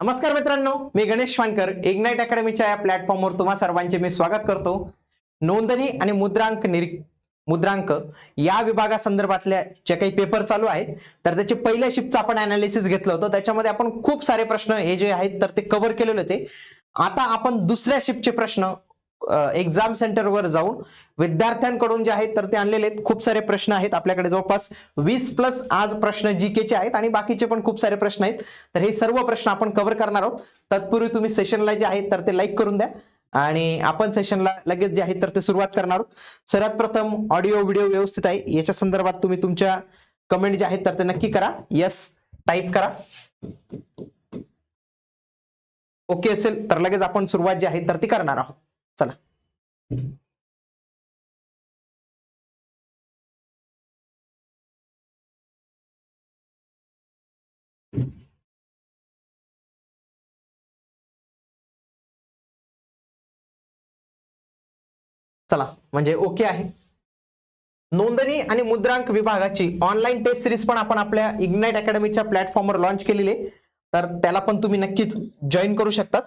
नमस्कार मित्रांनो मी गणेश वानकर इग्नाइट अकॅडमीच्या या प्लॅटफॉर्मवर तुम्हा सर्वांचे मी स्वागत करतो. नोंदणी आणि मुद्रांक निरी मुद्रांक या विभागासंदर्भातल्या जे काही पेपर चालू आहेत तर त्याचे पहिल्या शिफ्टचं आपण अनालिसिस घेतलं होतं. त्याच्यामध्ये आपण खूप सारे प्रश्न हे जे आहेत तर ते कव्हर केलेले होते. आता आपण दुसऱ्या शिफ्टचे प्रश्न एक्झाम सेंटरवर जाऊन विद्यार्थ्यांकडून जे आहेत तर ते आणलेले आहेत. खूप सारे प्रश्न आहेत आपल्याकडे. जवळपास वीस प्लस आज प्रश्न जी चे आहेत आणि बाकीचे पण खूप सारे प्रश्न आहेत. तर हे सर्व प्रश्न आपण कव्हर करणार आहोत. तत्पूर्वी तुम्ही सेशनला जे आहेत तर ते लाईक करून द्या. आणि आपण सेशनला लगेच जे आहेत तर ते सुरुवात करणार आहोत. सर्वात प्रथम ऑडिओ व्हिडिओ व्यवस्थित आहे. याच्या संदर्भात तुम्ही तुमच्या कमेंट जे आहेत तर ते नक्की करा. यस टाईप करा. ओके असेल तर लगेच आपण सुरुवात जी आहे तर ती करणार आहोत. चला म्हणजे ओके आहे. नोंदणी आणि मुद्रांक विभागाची ऑनलाईन टेस्ट सिरीज पण आपण आपल्या इग्नाइट अकॅडमीच्या प्लॅटफॉर्मवर लॉन्च केलेली आहे. तर त्याला पण तुम्ही नक्कीच जॉईन करू शकतात.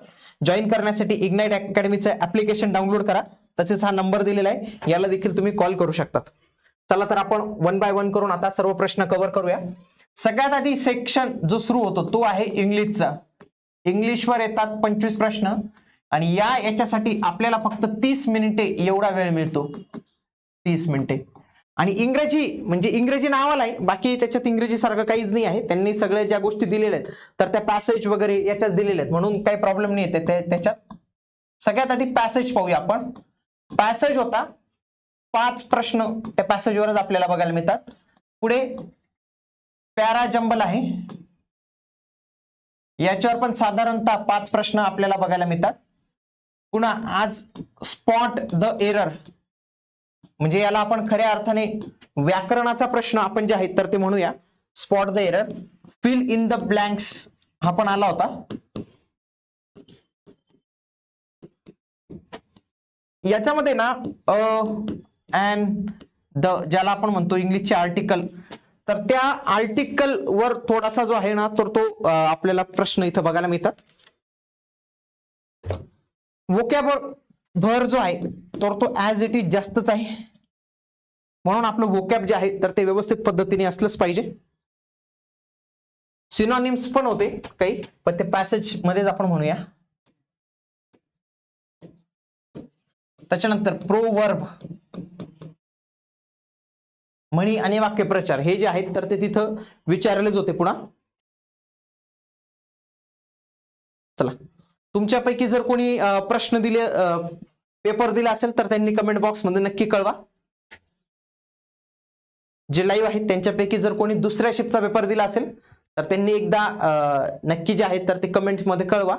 जॉईन करण्यासाठी इग्नाइट अकॅडमीचं ऍप्लिकेशन डाउनलोड करा. तसेच हा नंबर दिलेला आहे. याला देखील तुम्ही कॉल करू शकतात. चला तर आपण वन बाय वन करून आता सर्व प्रश्न कव्हर करूया. सगळ्यात आधी सेक्शन जो सुरू होतो तो आहे इंग्लिशचा इंग्लिशवर येतात पंचवीस प्रश्न. आणि या याच्यासाठी आपल्याला फक्त तीस मिनिटे एवढा वेळ मिळतो. तीस मिनिटे. आणि इंग्रजी म्हणजे इंग्रजी नावाला आहे. बाकी त्याच्यात इंग्रजी सारखं काहीच नाही आहे. त्यांनी सगळ्या ज्या गोष्टी दिलेल्या आहेत तर त्या पॅसेज वगैरे याच्यात दिलेल्या आहेत. म्हणून काही प्रॉब्लेम नाही येते त्याच्यात सगळ्यात आधी पॅसेज पाहूया आपण. पॅसेज होता. पाच प्रश्न त्या पॅसेजवरच आपल्याला बघायला मिळतात. पुढे पॅरा जंबल आहे. याच्यावर पण साधारणतः पाच प्रश्न आपल्याला बघायला मिळतात. पुन्हा आज स्पॉट द एरर म्हणजे याला आपण खऱ्या अर्थाने व्याकरणाचा प्रश्न आपण जे आहेत तर ते म्हणूया. Spot the error fill in the blanks हा पण आला होता. याच्यामध्ये ना अँड द ज्याला आपण म्हणतो इंग्लिशचे आर्टिकल तर त्या आर्टिकल वर थोडासा जो आहे ना तर तो आपल्याला प्रश्न इथं बघायला मिळतात. वोकॅबर भर जो आहे तर तो ऍज इट इज जास्तच आहे. म्हणून आपलं वोकॅप जे आहे तर ते व्यवस्थित पद्धतीने असलंच पाहिजे. सिनॉनिम्स पण होते काही पण ते पॅसेज मध्येच आपण म्हणूया. त्याच्यानंतर प्रोवर्ब म्हणी आणि वाक्यप्रचार हे जे आहेत तर ते तिथं विचारलेच होते पुन्हा. चला. तुमच्यापैकी जर कोणी प्रश्न दिले पेपर दिला असेल तर त्यांनी कमेंट बॉक्समध्ये नक्की कळवा. जे लाईव्ह आहेत त्यांच्यापैकी जर कोणी दुसऱ्या शिफ्टचा पेपर दिला असेल तर त्यांनी एकदा नक्की जे आहेत तर ते कमेंटमध्ये कळवा.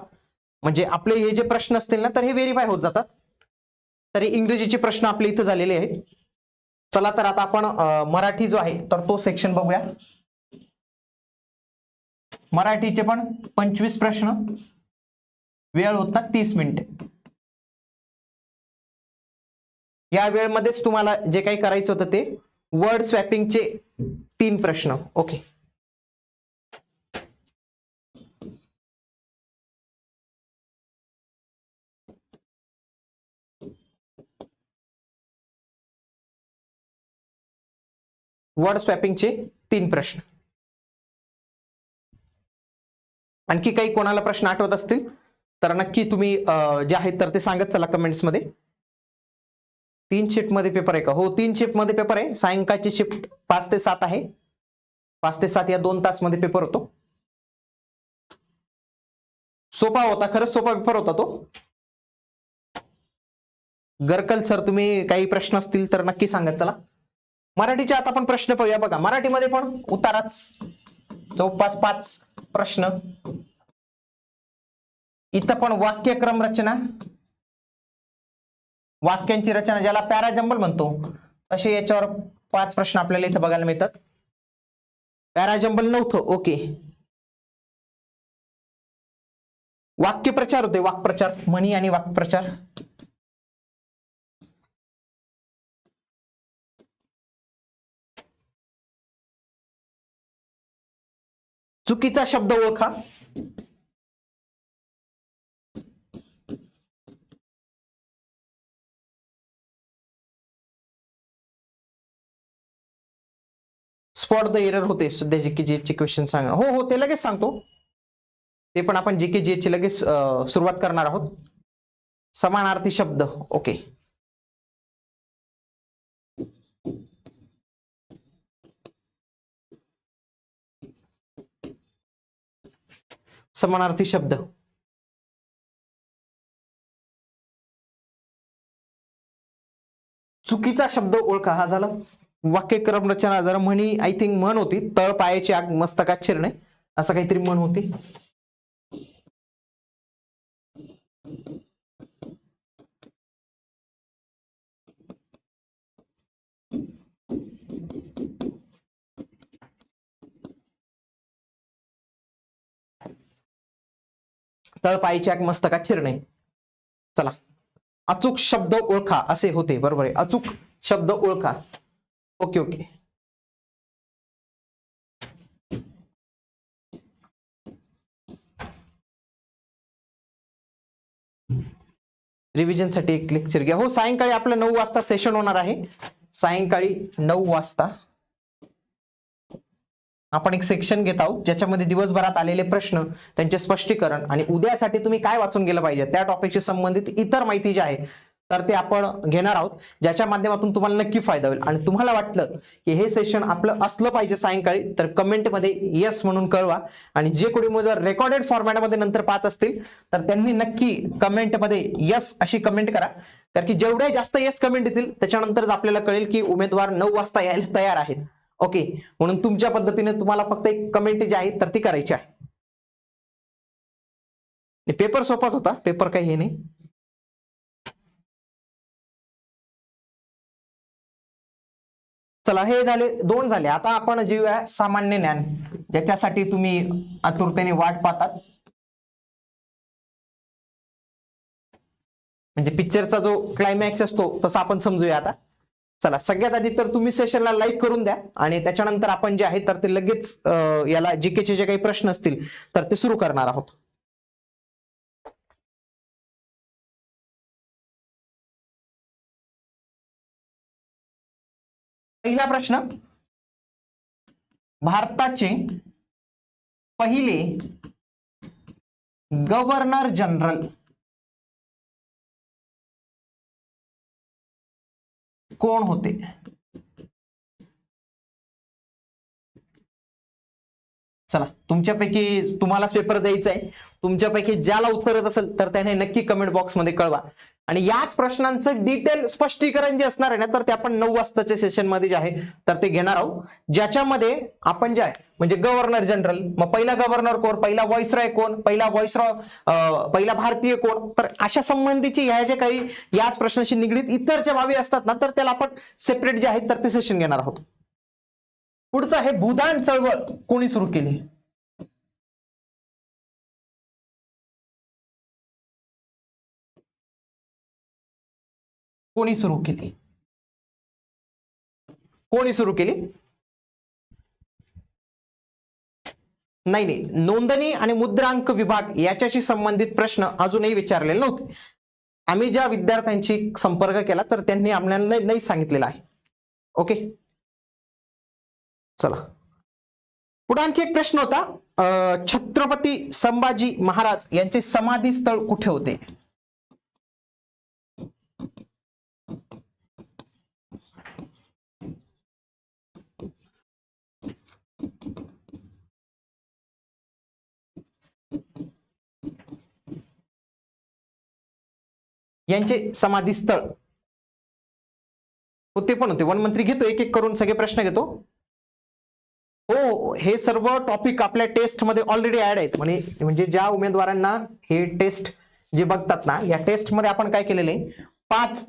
म्हणजे आपले हे जे प्रश्न असतील ना तर हे व्हेरीफाय होत जातात. तरी इंग्रजीचे प्रश्न आपले इथं झालेले आहेत. चला तर आता आपण मराठी जो आहे तर तो सेक्शन बघूया. मराठीचे पण पंचवीस प्रश्न. वेळ होता तीस मिनिटे. या वेळमध्येच तुम्हाला जे काही करायचं होतं ते वर्ड स्वॅपिंगचे तीन प्रश्न. ओके वर्ड स्वॅपिंगचे तीन प्रश्न. आणखी काही कोणाला प्रश्न आठवत असतील? तर नक्की तुम्ही जे आहेत तर ते सांगत चला कमेंट्समध्ये तीन शिफ्टमध्ये पेपर आहे का? हो तीन शिफ्टमध्ये पेपर आहे. सायंकाळची शिफ्ट पाच ते सात आहे. पाच ते सात या दोन तासमध्ये पेपर होतो. सोपा होता खरंच सोपा पेपर होता तो. गरकल सर तुम्ही काही प्रश्न असतील तर नक्की सांगत चला. मराठीचे आता आपण प्रश्न पाहूया बघा. मराठीमध्ये पण उताराच. जवळपास पाच प्रश्न. इथं पण वाक्यक्रम रचना. वाक्यांची रचना ज्याला पॅराजंबल म्हणतो. तसे याच्यावर पाच प्रश्न आपल्याला इथं बघायला मिळतात. पॅराजंबल नव्हतं ओके. वाक्यप्रचार होते वाक्प्रचार. म्हणी आणि वाक्प्रचार. चुकीचा शब्द ओळखा. स्पॉट द एरर होते. सध्या जे के जी चे क्वेश्चन सांगा. हो हो ते लगेच सांगतो. ते पण आपण जे के जी ची लगेच सुरुवात करणार आहोत. समानार्थी शब्द. ओके समानार्थी शब्द. चुकीचा शब्द ओळखा. हा झाला. वाक्यक्रम रचना जर म्हणी आय थिंक म्हण होती तळ पायाची आग मस्तकात शिरणे असं काहीतरी म्हण होती. तळ पायाची आग मस्तकात शिरणे. चला. अचूक शब्द ओळखा असे होते बरोबर आहे. अचूक शब्द ओळखा. Okay okay. रिव्हिजनसाठी एक लेक्चर घ्या हो सायंकाळी आपलं नऊ वाजता सेशन होणार आहे. सायंकाळी नऊ वाजता आपण एक सेक्शन घेत आहोत ज्याच्यामध्ये दिवसभरात आलेले प्रश्न त्यांचे स्पष्टीकरण आणि उद्यासाठी तुम्ही काय वाचून गेलं पाहिजे त्या टॉपिकशी संबंधित इतर माहिती जी आहे तर ते आपण घेणार आहोत ज्याच्या माध्यमातून तुम्हाला नक्की फायदा होईल. आणि तुम्हाला वाटलं की हे सेशन आपलं असलं पाहिजे सायंकाळी तर कमेंटमध्ये येस म्हणून कळवा. आणि जे कोणी मुलं रेकॉर्डेड फॉर्मॅटमध्ये नंतर पाहत असतील तर त्यांनी नक्की कमेंटमध्ये यस अशी कमेंट करा. कारण की जेवढे जास्त येस कमेंट येतील त्याच्यानंतरच आपल्याला कळेल की उमेदवार नऊ वाजता यायला तयार आहेत. ओके म्हणून तुमच्या पद्धतीने तुम्हाला फक्त एक कमेंट जी आहे तर ती करायची आहे. पेपर सोपाच होता पेपर काही हे नाही. चला हे झाले दोन झाले. आता आपण जेव्हा सामान्य ज्ञान. ज्याच्यासाठी तुम्ही आतुरतेने वाट पाहतात. म्हणजे पिक्चरचा जो क्लायमॅक्स असतो तसा आपण समजूया आता. चला सगळ्यात आधी तर तुम्ही सेशनला लाईक करून द्या. आणि त्याच्यानंतर आपण जे आहे तर ते लगेच याला जीकेचे जे काही प्रश्न असतील तर ते सुरू करणार आहोत. पहिला प्रश्न भारताचे पहिले गव्हर्नर जनरल कोण होते? चला तुमच्यापैकी तुम्हालाच पेपर द्यायचा आहे तुमच्यापैकी ज्याला उत्तर येत असेल तर त्याने नक्की कमेंट बॉक्समध्ये कळवा. आणि याच प्रश्नांचं डिटेल स्पष्टीकरण जे असणार आहे ना तर ते आपण नऊ वाजताच्या सेशनमध्ये जे आहे तर ते घेणार आहोत. ज्याच्यामध्ये आपण जे आहे म्हणजे गव्हर्नर जनरल मग पहिला गव्हर्नर कोण पहिला व्हॉइसरॉय कोण पहिला व्हॉइसरॉय पहिला भारतीय कोण तर अशा संबंधीचे ह्या जे काही याच प्रश्नाशी निगडीत इतर ज्या बाबी असतात ना तर त्याला आपण सेपरेट जे आहेत तर ते सेशन घेणार आहोत. पुढचं आहे भूदान चळवळ कोणी सुरू केली? कोणी सुरू केली? कोणी सुरू केली? नाही नाही. नोंदणी आणि मुद्रांक विभाग याच्याशी संबंधित प्रश्न अजूनही विचारलेले नव्हते. आम्ही ज्या विद्यार्थ्यांशी संपर्क केला तर त्यांनी आम्हाला नाही सांगितलेलं आहे. ओके? चला. पुढे आणखी एक प्रश्न होता. छत्रपती संभाजी महाराज यांचे समाधी स्थळ कुठे होते? यांचे समाधी स्थळ ते पण होते. वनमंत्री घेतो एक एक करून सगळे प्रश्न घेतो. हो हे सर्व टॉपिक आपल्या टेस्टमध्ये ऑलरेडी ऍड आहेत. म्हणजे म्हणजे ज्या उमेदवारांना हे टेस्ट जे बघतात ना या टेस्टमध्ये आपण काय केलेलं? आहे पाच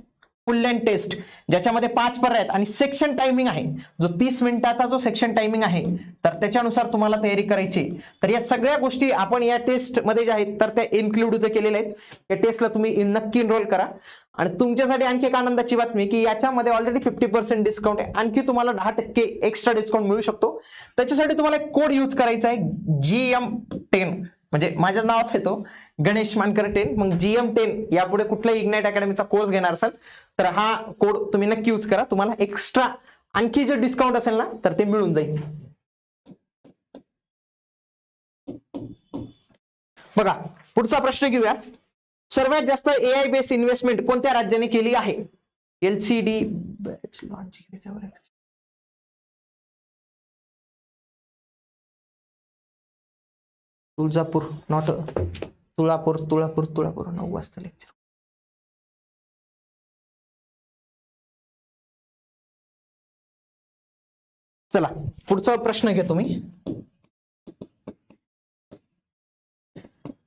फुल टेस्ट ज्याच्यामध्ये पाच पर्याय आहेत आणि सेक्शन टायमिंग आहे. जो तीस मिनिटाचा जो सेक्शन टायमिंग आहे तर त्याच्यानुसार तुम्हाला तयारी करायची तर या सगळ्या गोष्टी आपण या टेस्टमध्ये ज्या आहेत तर त्या इन्क्लूड केलेल्या आहेत. या टेस्टला तुम्ही इन- नक्की इनरोल करा. आणि तुमच्यासाठी आणखी एक आनंदाची बातमी की याच्यामध्ये ऑलरेडी फिफ्टी पर्सेंट डिस्काउंट आहे. आणखी तुम्हाला दहा टक्के एक्स्ट्रा डिस्काउंट मिळू शकतो. त्याच्यासाठी तुम्हाला एक कोड यूज करायचा आहे जी एम टेन म्हणजे माझ्या नावाच आहे तो गणेश मानकर टेन मग जी एम टेन यापुढे कुठलाही इग्नाइट अकॅडमीचा कोर्स घेणार असाल तर हा कोड तुम्ही नक्की यूज करा. तुम्हाला एक्स्ट्रा आणखी जे डिस्काउंट असेल ना तर ते मिळून जाईल. बघा पुढचा प्रश्न घेऊया. सर्वात जास्त एआय बेस इन्व्हेस्टमेंट कोणत्या राज्याने केली आहे? एलसीडी तुळजापूर नॉट तुळापूर तुळापूर तुळापूर नऊ वाजता लेक्चर चला पुढचा प्रश्न घेतो तुम्ही.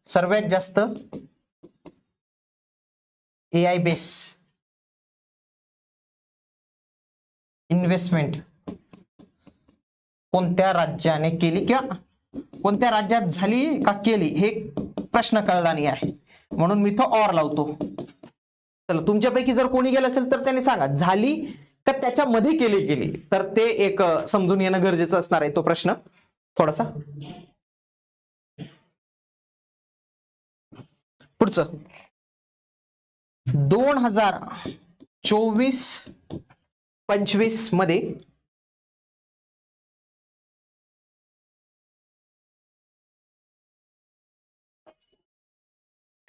सर्वात जास्त ए आय बेस इन्व्हेस्टमेंट कोणत्या राज्याने केली किंवा कोणत्या राज्यात झाली का केली हे प्रश्न कळला नाही आहे. म्हणून मी तो ऑर लावतो. चला तुमच्यापैकी जर कोणी गेलं असेल तर त्याने सांगा झाली का त्याच्यामध्ये केली गेली. तर ते एक समजून येणं गरजेचं असणार आहे तो प्रश्न. थोडासा. पुढचं. दोन हजार चोवीस पंचवीसमध्ये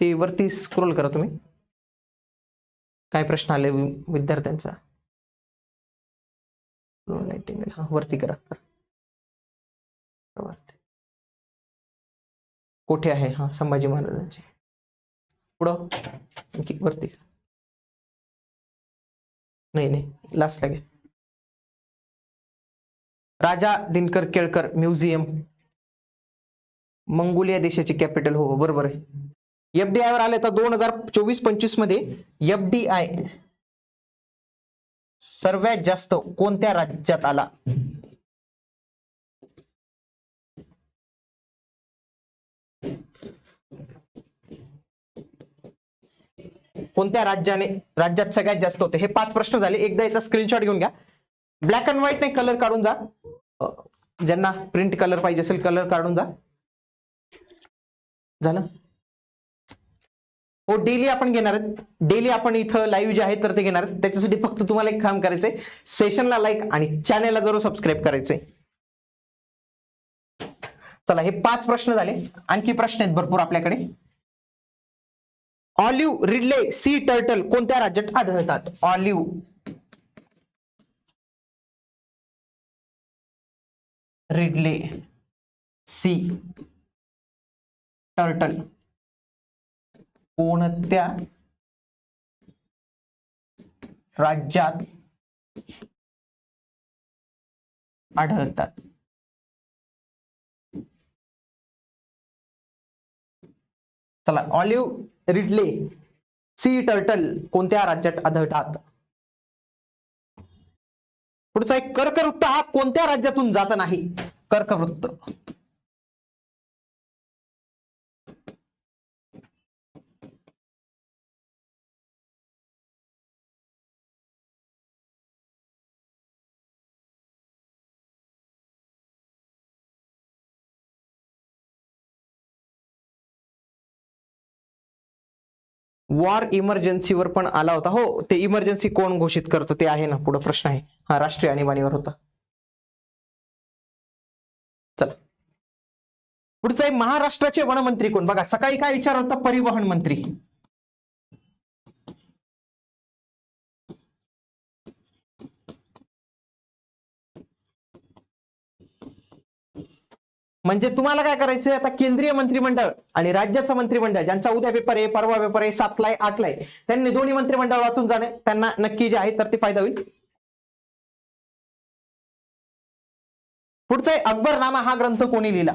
ते वरती स्क्रोल करा तुम्ही. काय प्रश्न आले विद्यार्थ्यांचा? Low हा वरती करा. वरती. कोठे आहे? हा संभाजी महाराजांचे. पुढं. आणखी वरती. करा. नाही नाही लास्टला घ्या. राजा दिनकर केळकर म्युझियम. मंगोलिया देशाची कॅपिटल हो, हो बरोबर आहे. एफडीआय वर आले तर दोन हजार चोवीस पंचवीसमध्ये एफडीआय सर्वात जास्त कोणत्या राज्यात आला? कोणत्या राज्याने राज्यात सगळ्यात जास्त होते? हे पाच प्रश्न झाले. एकदा याचा स्क्रीनशॉट घेऊन घ्या. ब्लॅक अँड व्हाईट नाही कलर काढून जा. ज्यांना प्रिंट कलर पाहिजे असेल कलर काढून जा. झालं? हो डेली आपण घेणार आहेत. डेली आपण इथं लाईव्ह जे आहे तर ते घेणार आहेत. त्याच्यासाठी फक्त तुम्हाला एक काम करायचंय. सेशनला लाईक आणि चॅनेलला जरूर सबस्क्राईब करायचंय. चला हे पाच प्रश्न झाले. आणखी प्रश्न आहेत भरपूर आपल्याकडे. ऑलिव्ह रिडले सी टर्टल कोणत्या राज्यात आढळतात? ऑलिव्ह रिडले सी टर्टल कोणत्या राज्यात आढळतात? चला ऑलिव्ह रिडले सी टर्टल कोणत्या राज्यात आढळतात? पुढचा एक कर्कवृत्त हा कोणत्या राज्यातून जात नाही? कर्कवृत्त. वॉर इमर्जन्सीवर पण आला होता. हो ते इमर्जन्सी कोण घोषित करतं? ते आहे ना पुढे प्रश्न आहे. हा राष्ट्रीय आणीबाणीवर होता. चला. पुढचं आहे महाराष्ट्राचे वनमंत्री कोण? बघा सकाळी काय विचार होता? परिवहन मंत्री. म्हणजे तुम्हाला काय करायचं आता केंद्रीय मंत्रिमंडळ आणि राज्याचं मंत्रिमंडळ ज्यांचा उद्या पेपर आहे परवा पेपर आहे सातला आहे आठला आहे त्यांनी दोन्ही मंत्रिमंडळ वाचून जाणे त्यांना नक्की जे आहे तर ते फायदा होईल. पुढचा आहे अकबरनामा हा ग्रंथ कोणी लिहिला?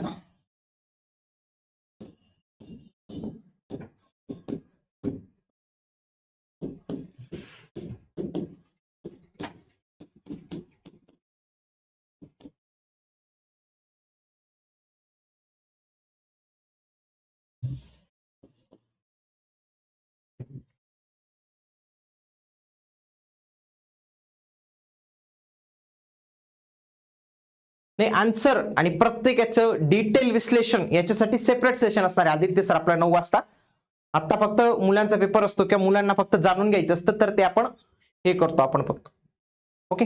नाही आन्सर आणि प्रत्येकाचं डिटेल विश्लेषण याच्यासाठी सेपरेट सेशन असणार आहे. आदित्य सर आपला नऊ वाजता. आता फक्त मुलांचा पेपर असतो किंवा मुलांना फक्त जाणून घ्यायचं असतं तर ते आपण हे करतो आपण फक्त. ओके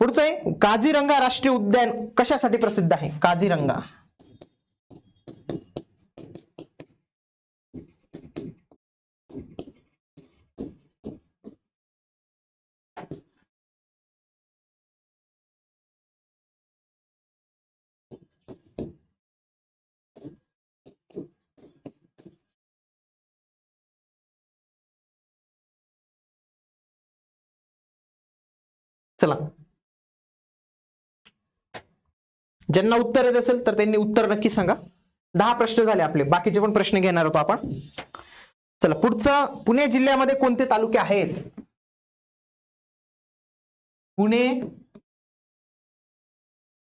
पुढचं आहे काझीरंगा राष्ट्रीय उद्यान कशासाठी प्रसिद्ध आहे? काझीरंगा. चला. ज्यांना उत्तर येत असेल तर त्यांनी उत्तर नक्की सांगा. दहा प्रश्न झाले आपले बाकीचे पण प्रश्न घेणार होतो आपण. चला पुढचं पुणे जिल्ह्यामध्ये कोणते तालुके आहेत? पुणे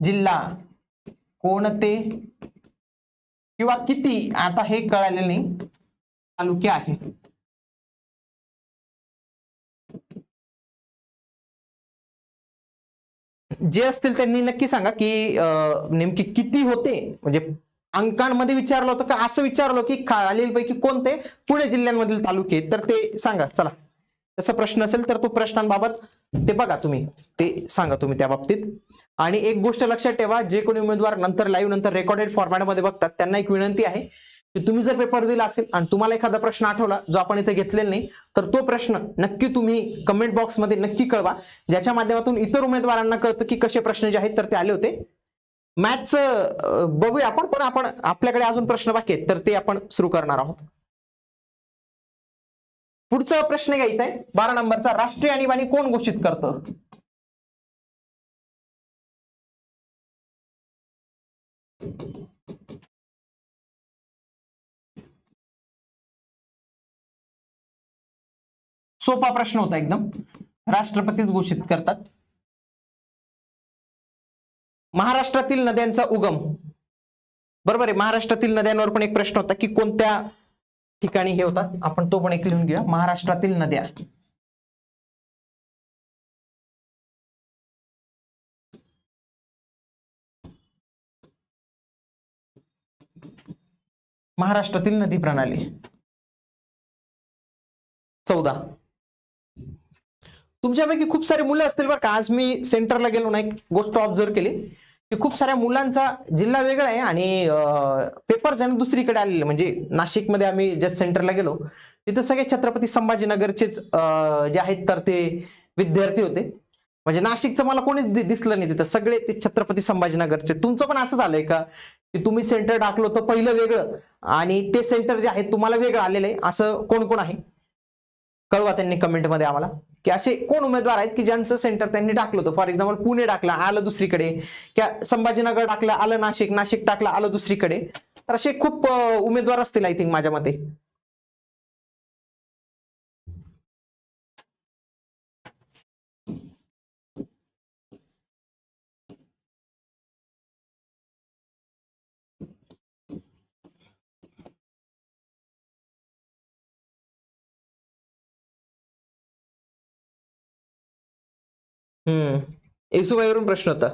जिल्हा कोणते? किंवा किती? आता हे कळालेलं नाही. तालुके आहे जे असतील त्यांनी नक्की सांगा की नेमकी किती होते? म्हणजे अंकांमध्ये विचारलं होतं का? असं विचारलं की खालीलपैकी कोणते? पुणे जिल्ह्यांमधील तालुके. आहेत? तर ते सांगा चला. तसा प्रश्न असेल तर तो प्रश्नांबाबत ते बघा तुम्ही. ते सांगा तुम्ही त्या बाबतीत. आणि एक गोष्ट लक्षात ठेवा जे कोणी उमेदवार नंतर लाईव्ह नंतर रेकॉर्डेड फॉर्मॅटमध्ये बघतात त्यांना एक विनंती आहे की तुम्ही जर पेपर दिला असेल आणि तुम्हाला एखादा प्रश्न आठवला जो आपण इथे घेतलेला नाही तर तो प्रश्न नक्की तुम्ही कमेंट बॉक्समध्ये नक्की कळवा. ज्याच्या माध्यमातून इतर उमेदवारांना कळतं की कसे प्रश्न जे आहेत तर ते आले होते. मॅथ्स बघूया आपण पण आपण आपल्याकडे अजून प्रश्न बाकी आहेत तर ते आपण सुरू करणार आहोत. पुढचा प्रश्न घ्यायचा आहे. बारा नंबरचा राष्ट्रीय आणीबाणी कोण घोषित करतं? सोपा प्रश्न होता एकदम. राष्ट्रपतीच घोषित करतात. महाराष्ट्रातील नद्यांचा उगम. बरोबर आहे महाराष्ट्रातील नद्यांवर पण एक प्रश्न होता की कोणत्या ठिकाणी हे होतात? आपण तो पण एक लिहून घेऊया. महाराष्ट्रातील नद्या. महाराष्ट्रातील नदी प्रणाली. चौदा. तुमच्यापैकी खूप सारे मुलं असतील बरं का. आज मी सेंटरला गेलो ना एक गोष्ट ऑब्झर्व केली की खूप साऱ्या मुलांचा जिल्हा वेगळा आहे आणि पेपर ज्याने दुसरीकडे आलेले म्हणजे नाशिकमध्ये आम्ही ज्या सेंटरला गेलो तिथं सगळे छत्रपती संभाजीनगरचेच जे आहेत तर ते विद्यार्थी होते. म्हणजे नाशिकचं मला कोणीच दिसलं नाही तिथं. सगळे ते छत्रपती संभाजीनगरचे. तुमचं पण असं झालंय का की तुम्ही सेंटर टाकलं होतं पहिलं वेगळं आणि ते सेंटर जे आहे तुम्हाला वेगळं आलेलं आहे. असं कोण कोण आहे? कळवा त्यांनी कमेंटमध्ये आम्हाला. की असे कोण उमेदवार आहेत की ज्यांचं सेंटर त्यांनी टाकलं होतं? फॉर एक्झाम्पल पुणे टाकलं आलं दुसरीकडे. किंवा संभाजीनगर टाकलं आलं नाशिक नाशिक टाकलं आलं दुसरीकडे. तर असे खूप उमेदवार असतील आय थिंक माझ्या मते. हम्म. येसुबाईवरून प्रश्न होता.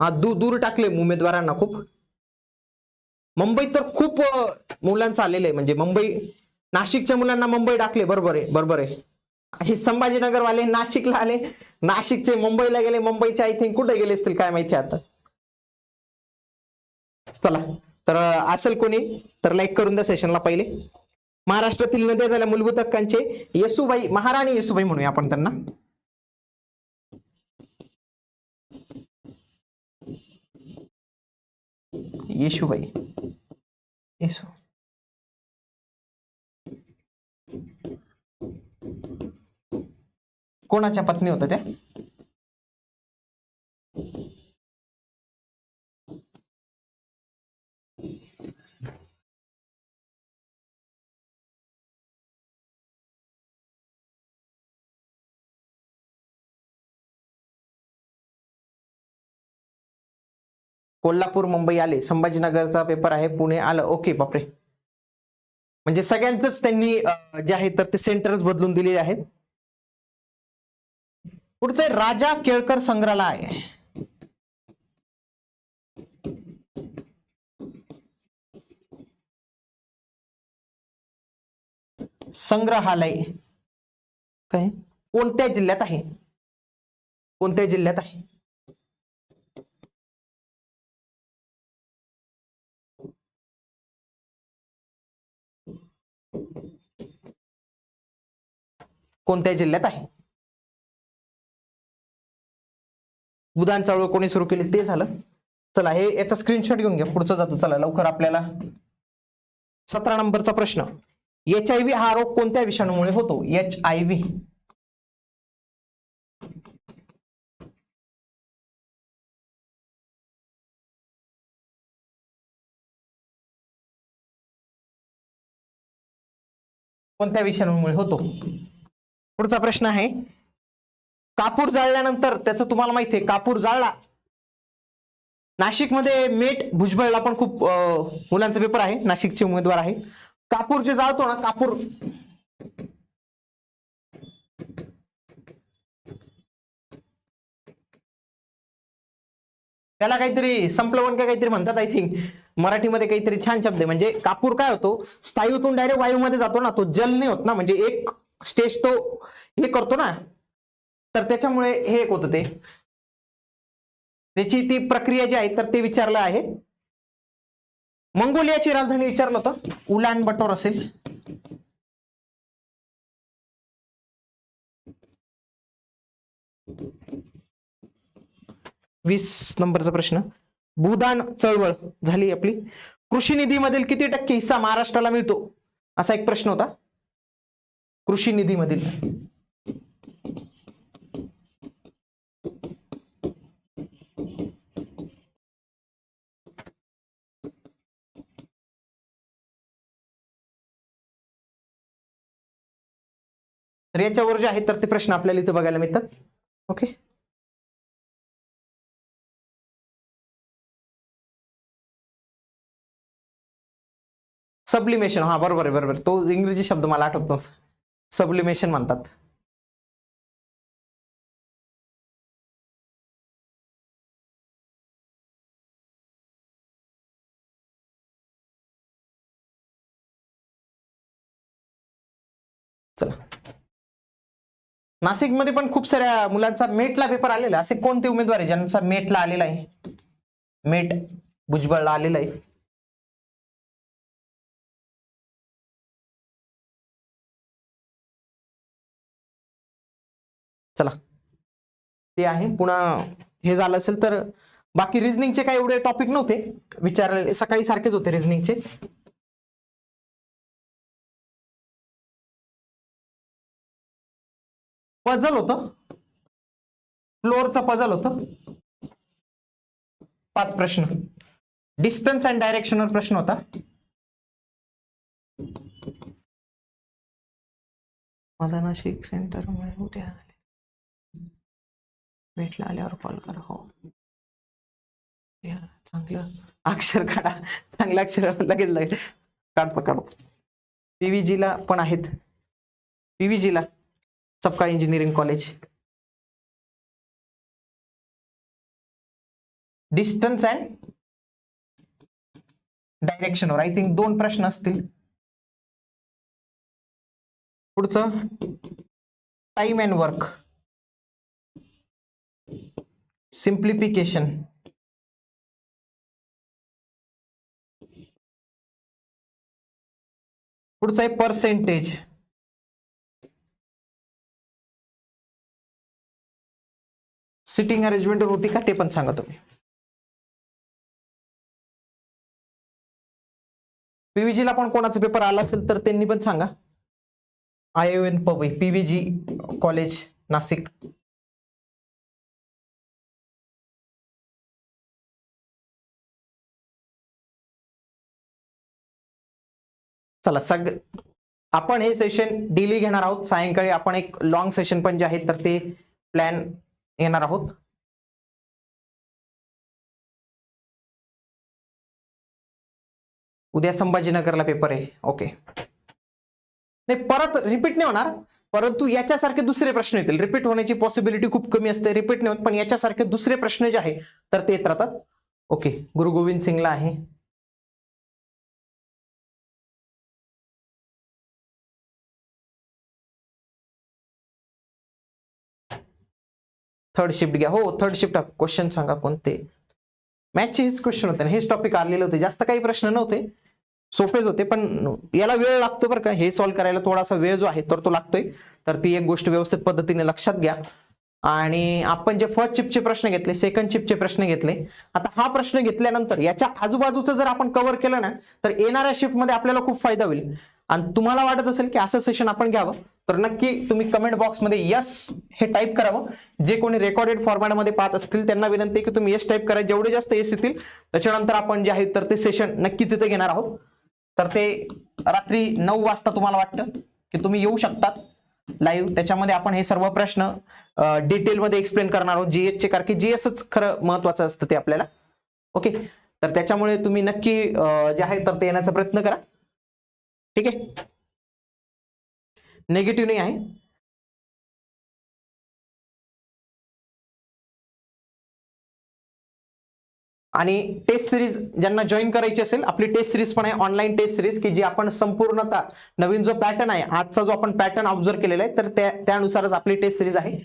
हा दू दूर टाकले उमेदवारांना खूप. मुंबईत तर खूप मुलांचं आलेलं आहे. म्हणजे मुंबई नाशिकच्या मुलांना मुंबई टाकले. बरोबर आहे बरोबर आहे. हे संभाजीनगरवाले नाशिकला आले. नाशिकचे मुंबईला गेले. मुंबईचे आय थिंक कुठे गेले असतील काय माहिती आता. चला. तर असेल कोणी तर लाईक करून द्या सेशनला पहिले. महाराष्ट्रातील नद्या झाल्या मूलभूत हक्कांचे. येसुबाई महाराणी येसुबाई म्हणूया आपण त्यांना. येशूबाई येशू. कोणाच्या पत्नी होत्या त्या? कोल्हापूर मुंबई आले. संभाजीनगरचा पेपर आहे. पुणे आलं. ओके बापरे. म्हणजे सगळ्यांचंच त्यांनी जे आहे तर ते सेंटरच बदलून दिलेले आहेत. पुढचं राजा केळकर संग्रहालय. संग्रहालय. काय? कोणत्या जिल्ह्यात आहे? कोणत्या जिल्ह्यात आहे? कोणत्या जिल्ह्यात आहे. उदान चळवळ कोणी सुरू केली ते झालं. चला हे याचा स्क्रीनशॉट घेऊन घ्या. पुढचं जातं. चला लवकर आपल्याला सतरा नंबरचा प्रश्न. एच आय व्ही हा रोग कोणत्या विषाणूमुळे होतो? H I V. कोणत्या विषाणूमुळे होतो? पुढचा प्रश्न आहे. कापूर जाळल्यानंतर त्याचं तुम्हाला माहिती आहे कापूर जाळला. नाशिकमध्ये मेट भुजबळला पण खूप मुलांचा पेपर आहे नाशिकचे उमेदवार आहेत. कापूर जे जाळतो ना कापूर. त्याला काहीतरी संपलवण का काहीतरी म्हणतात आय थिंक मराठीमध्ये काहीतरी छान शब्द आहे म्हणजे कापूर काय होतो स्थायूतून डायरेक्ट वायूमध्ये जातो ना तो जल नाही होत ना म्हणजे एक स्टेज तो हे करतो ना तर त्याच्यामुळे हे एक होतं ते. त्याची ती प्रक्रिया जी आहे तर ते विचारलं आहे. मंगोलियाची राजधानी विचारलं होतं. उलान बटोर असेल. वीस नंबरचा प्रश्न. भूदान चळवळ झाली आपली. कृषी निधीमधील किती टक्के हिस्सा महाराष्ट्राला मिळतो? असा एक प्रश्न होता. कृषी निधीमधील. तर याच्यावर जे आहेत तर ते प्रश्न आपल्याला इथे बघायला मिळतात. ओके? सबलिमेशन हा बरोबर आहे बरोबर तो इंग्रजी शब्द मला आठवत नव्हता. सबलिमेशन म्हणतात. चला. नाशिकमध्ये पण खूप साऱ्या मुलांचा मेटला पेपर आलेला असे कोणते उमेदवार आहे ज्यांचा मेटला आलेला आहे? मेट भुजबळला आलेला आहे. चला. ते आहे. पुन्हा हे झालं असेल तर बाकी रिझनिंगचे काही एवढे टॉपिक नव्हते. विचारले सकाळी सारखेच होते रिझनिंगचे पझल होतं. फ्लोअरचा पझल होतं. पाच प्रश्न. डिस्टन्स अँड डायरेक्शनवर प्रश्न होता. मला नाशिक सेंटर उद्या भेटला आल्यावर कॉल करा हो. चांगलं अक्षर काढा. चांगलं अक्षर लगेच लगेच काढतो काढतो. पीव्हीजीला पण आहेत. पीव्हीजीला ला सबका इंजिनिअरिंग कॉलेज. डिस्टन्स अँड डायरेक्शनवर आय थिंक दोन प्रश्न असतील. पुढचं टाइम अँड वर्क. सिम्प्लिफिकेशन पुढचं आहे पर्सेंटेज सिटिंग अरेंजमेंट होती का? ते पण सांगा तुम्ही. पीव्हीजीला ला पण कोणाचा पेपर आला असेल तर त्यांनी पण सांगा. I N Powai PVG college Nashik. चला सग आपण हे सेशन डेली घेणार आहोत. सायंकाळी आपण एक लॉंग सेशन पण जे आहे तर ते प्लॅन येणार आहोत. उद्या संभाजीनगरला पेपर आहे. ओके नाही परत रिपीट नाही होणार. परंतु याच्यासारखे दुसरे प्रश्न येतील. रिपीट होण्याची पॉसिबिलिटी खूप कमी असते. रिपीट नाही होत पण याच्यासारखे दुसरे प्रश्न जे आहे तर ते येत राहतात. ओके गुरु गोविंद सिंगला आहे. थर्ड शिफ्ट घ्या. हो थर्ड शिफ्ट क्वेश्चन सांगा कोणते? मॅथचे हेच क्वेश्चन होते ना. हेच टॉपिक आलेले होते. जास्त काही प्रश्न नव्हते. सोपेच होते पण याला वेळ लागतो बरं का. हे सॉल्व्ह करायला थोडासा वेळ जो आहे तर तो लागतोय. तर ती एक गोष्ट व्यवस्थित पद्धतीने लक्षात घ्या. आणि आपण जे फर्स्ट चिपचे प्रश्न घेतले सेकंड चिपचे प्रश्न घेतले आता हा प्रश्न घेतल्यानंतर याच्या आजूबाजूचं जर आपण कव्हर केलं ना तर येणाऱ्या शिफ्टमध्ये आपल्याला खूप फायदा होईल. आणि तुम्हाला वाटत असेल की असं सेशन आपण घ्यावं तर नक्की तुम्ही कमेंट बॉक्समध्ये यस हे टाईप करावं. जे कोणी रेकॉर्डेड फॉर्मॅटमध्ये पाहत असतील त्यांना विनंती की तुम्ही यस टाईप करा. जेवढे जास्त येस येतील त्याच्यानंतर आपण जे आहे तर ते सेशन नक्कीच इथे घेणार आहोत. तर ते रात्री नऊ वाजता तुम्हाला वाटतं की तुम्ही येऊ शकतात लाईव्ह त्याच्यामध्ये आपण हे सर्व प्रश्न डिटेलमध्ये एक्सप्लेन करणार आहोत. जीएसचे कारण की जीएसच खरं महत्वाचं असतं ते आपल्याला. ओके तर त्याच्यामुळे तुम्ही नक्की जे आहे तर ते येण्याचा प्रयत्न करा. ठीक आहे? नेगेटिव्ह नाही आहे. आणि टेस्ट सिरीज ज्यांना जॉईन करायची असेल आपली टेस्ट सिरीज पण आहे ऑनलाईन टेस्ट सिरीज की जी आपण संपूर्णतः नवीन जो पॅटर्न आहे आजचा जो आपण पॅटर्न ऑब्झर्व केलेला आहे तर त्यानुसारच आपली टेस्ट सिरीज आहे.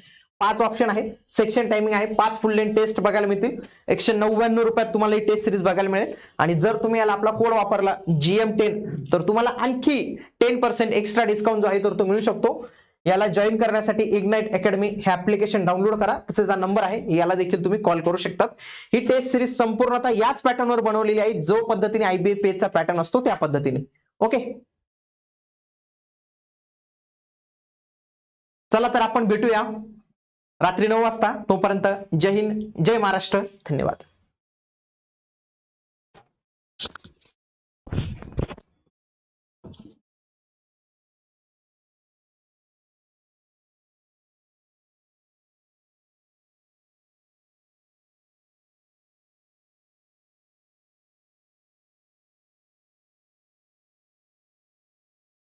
पाच ऑप्शन आहे. सेक्शन टायमिंग आहे. पाच फुल लेन टेस्ट बघायला मिळतील. एकशे नव्याण्णव रुपयात तुम्हाला ही टेस्ट सिरीज बघायला मिळेल. आणि जर तुम्ही याला आपला कोड वापरला जीएम टेन तर तुम्हाला आणखी टेन पर्सेंट एक्स्ट्रा डिस्काउंट जो आहे तर तो मिळू शकतो. याला जॉईन करण्यासाठी इग्नाइट अकॅडमी हे ऍप्लिकेशन डाउनलोड करा. त्याचा नंबर आहे याला देखील तुम्ही कॉल करू शकतात. ही टेस्ट सिरीज संपूर्णतः याच पॅटर्नवर बनवलेली आहे. जो पद्धतीने आयबीए चा पॅटर्न असतो त्या पद्धतीने. ओके चला तर आपण भेटूया. रात्री नऊ वाजता तोपर्यंत जय हिंद जय महाराष्ट्र. धन्यवाद.